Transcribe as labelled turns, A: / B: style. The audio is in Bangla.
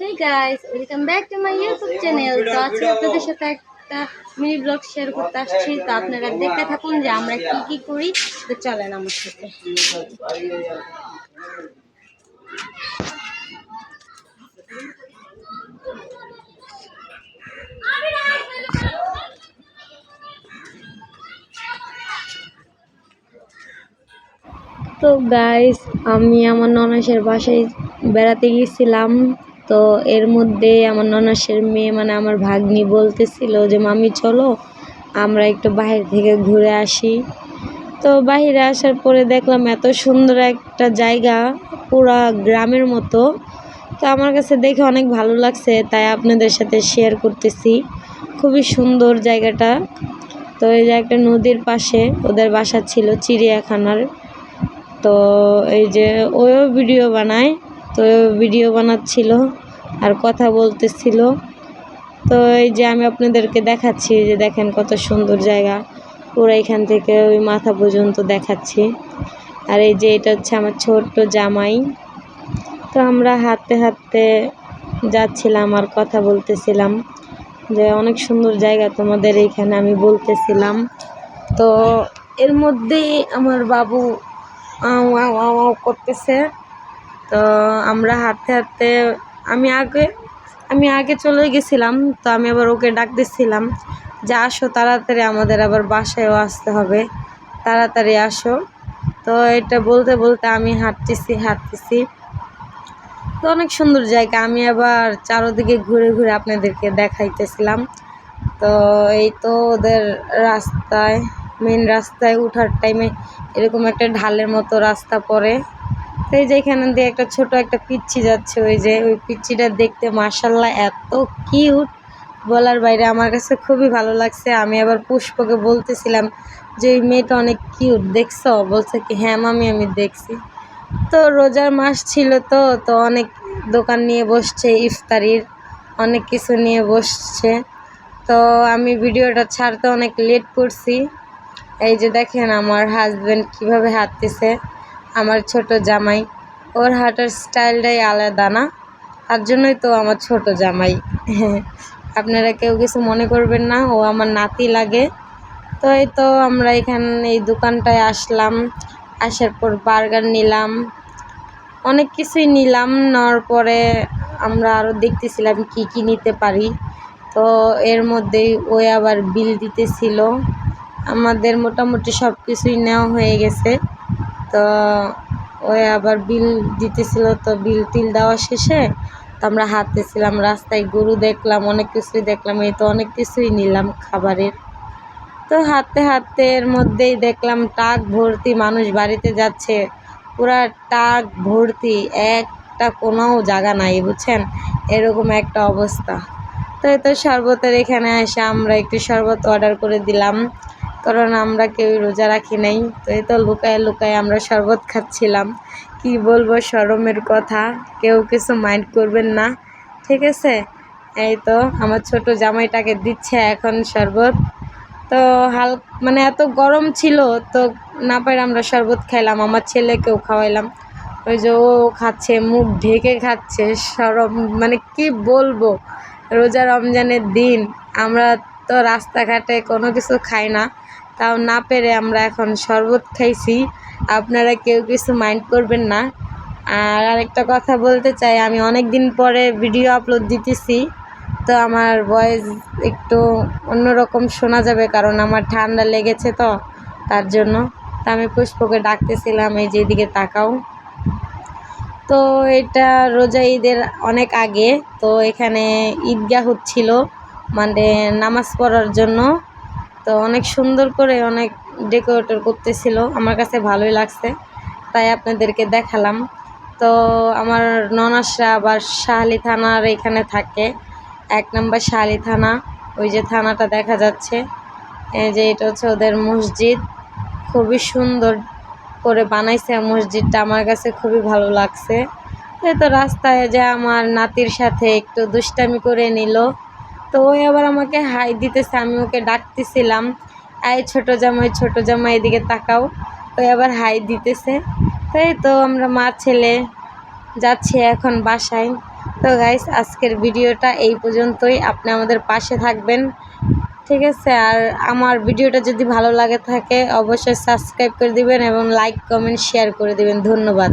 A: Hey guys welcome back to my YouTube channel তো আজকে আপনাদের সাথে একটা মিনি ব্লগ শেয়ার করতে আসছি। তো আপনারা দেখতে থাকুন যে আমরা কি কি করি, তো চলেন আমার সাথে। তো গাইস আমি আমার ননাসের বাসায় বেড়াতে গিয়েছিলাম। তো এর মধ্যে আমার ননাসের মেয়ে মানে আমার ভাগ্নি বলতেছিল যে, মামি, চলো আমরা একটু বাইরে থেকে ঘুরে আসি। তো বাইরে আসার পরে দেখলাম এত সুন্দর একটা জায়গা, পুরা গ্রামের মতো। তো আমার কাছে দেখে অনেক ভালো লাগছে, তাই আপনাদের সাথে শেয়ার করতেছি। খুবই সুন্দর জায়গাটা। তো এই যে একটা নদীর পাশে, ওদের বাসা ছিল চিড়িয়াখানার। তো এই যে ওও ভিডিও বানায়। তো ভিডিও বানাচ্ছিল আর কথা বলতেছিল। তো এই যে আমি আপনাদেরকে দেখাচ্ছি যে দেখেন কত সুন্দর জায়গা। পুরো এখান থেকে ওই মাথা পর্যন্ত দেখাচ্ছি। আর এই যে এটা হচ্ছে আমার ছোট্ট জামাই। তো আমরা হাঁটতে হাঁটতে যাচ্ছিলাম আর কথা বলতেছিলাম যে অনেক সুন্দর জায়গা তোমাদের এইখানে আমি বলতেছিলাম। তো এর মধ্যেই আমার বাবু আও আও আও করতেছে। তো আমরা হাঁটতে হাঁটতে আমি আগে আমি আগে চলে গেছিলাম, তো আমি আবার ওকে ডাক ডাকতেছিলাম যে আসো তাড়াতাড়ি, আমাদের আবার বাসায়ও আসতে হবে, তাড়াতাড়ি আসো। তো এটা বলতে বলতে আমি হাঁটতেছি হাঁটতেছি। তো অনেক সুন্দর জায়গা, আমি আবার চারোদিকে ঘুরে ঘুরে আপনাদেরকে দেখাইতেছিলাম। তো এই তো ওদের রাস্তায় মেন রাস্তায় ওঠার টাইমে এরকম একটা ঢালের মতো রাস্তা পড়ে। এই যে এখানে দিয়ে একটা ছোট একটা পিচ্ছি যাচ্ছে, ওই যে ওই পিচ্ছিটা দেখতে মার্শাল্লাহ এত কিউট বলার বাইরে আমার কাছে খুবই ভালো লাগছে। আমি আবার পুষ্পকে বলতেছিলাম যে, এই মেয়েটা অনেক কিউট দেখছ? বলছে কি হ্যাঁ মামি, আমি দেখছি। তো রোজার মাস ছিল তো তো অনেক দোকান নিয়ে বসছে, ইফতারির অনেক কিছু নিয়ে বসছে। তো আমি ভিডিওটা ছাড়তে অনেক লেট করছি। এই যে দেখেন আমার হাজব্যান্ড কীভাবে হাঁটতেছে। আমার ছোট জামাই। ওর হাঁটার স্টাইলটাই আলাদা না। তার জন্যই তো আমার ছোট জামাই। আপনারা কেউ কিছু মনে করবেন না, ও আমার নাতি লাগে। তো এই তো আমরা এখানে, এই দোকানটায় আসলাম। আসার পর বার্গার নিলাম। অনেক কিছুই নিলাম, নেওয়ার পরে আমরা আরও দেখতেছিলাম কি কি নিতে পারি। তো এর মধ্যেই ওই আবার বিল দিতেছিল। আমাদের মোটামুটি সব কিছুই নেওয়া হয়ে গেছে। তো ওই আবার বিল দিতেছিল তো বিল টিল দেওয়া শেষে তো আমরা হাঁটতেছিলাম রাস্তায় গরু দেখলাম, অনেক কিছুই দেখলাম, এই তো অনেক কিছুই নিলাম খাবারের। তো হাঁটতে হাঁটতে এর মধ্যেই দেখলাম টাক ভর্তি মানুষ বাড়িতে যাচ্ছে, পুরা টাক ভর্তি, একটা কোনো জায়গা নাই বুঝছেন, এরকম একটা অবস্থা। তো এই তো শরবতের এখানে এসে আমরা একটু শরবত অর্ডার করে দিলাম। কারণ আমরা কেউ রোজা রাখি নাই, তো এই তো লুকায় লুকায় আমরা শরবত খাচ্ছিলাম। কি বলব শরমের কথা, কেউ কিছু মাইন্ড করবেন না, ঠিক আছে? এই তো আমার ছোট জামাইটাকে দিচ্ছে এখন শরবত। তো হাল মানে এত গরম ছিল, তো না পারে আমরা শরবত খাইলাম, আমার ছেলেকেও খাওয়াইলাম। ওই যে ও খাচ্ছে, মুখ ঢেকে খাচ্ছে সরম মানে কি বলব? রোজা রমজানের দিন, আমরা তো রাস্তাঘাটে কোনো কিছু খাই না। তাও না পেরে আমরা এখন শরবত খাইছি। আপনারা কেউ কিছু মাইন্ড করবেন না। আর আরেকটা কথা বলতে চাই, আমি অনেক দিন পরে ভিডিও আপলোড দিতেছি, তো আমার ভয়েস একটু অন্যরকম শোনা যাবে কারণ আমার ঠান্ডা লেগেছে তো, তার জন্য। তা আমি পুষ্পকে ডাকতেছিলাম, এই যেদিকে তাকাও। তো এটা রোজা ঈদের অনেক আগে, তো এখানে ঈদগাহ হচ্ছিল মানে নামাজ পড়ার জন্য। তো অনেক সুন্দর করে অনেক ডেকোরেটর করতেছিল। আমার কাছে ভালোই লাগছে। তাই আপনাদেরকে দেখালাম। তো আমার ননাসরা আবার শাহালি থানার এখানে থাকে। এক নম্বর শাহালি থানা। ওই যে থানাটা দেখা যাচ্ছে। যে এটা হচ্ছে ওদের মসজিদ। খুবই সুন্দর করে বানাইছে মসজিদটা। আমার কাছে খুবই ভালো লাগছে। তো রাস্তায় যে আমার নাতির সাথে একটু দুষ্টামি করে নিল। তো ওই আবার আমাকে হাই দিতেছে, আমি ওকে ডাকতেছিলাম আয় ছোট জামাই ছোট জামাই, এদিকে তাকাও। ওই আবার হাই দিতেছে। তাই তো আমরা মা ছেলে যাচ্ছি এখন বাসায়। তো গাইস আজকের ভিডিওটা এই পর্যন্তই। আপনি আমাদের পাশে থাকবেন। ঠিক আছে? আর আমার ভিডিওটা যদি ভালো লাগে থাকে, অবশ্যই সাবস্ক্রাইব করে দিবেন এবং লাইক কমেন্ট শেয়ার করে দিবেন। ধন্যবাদ।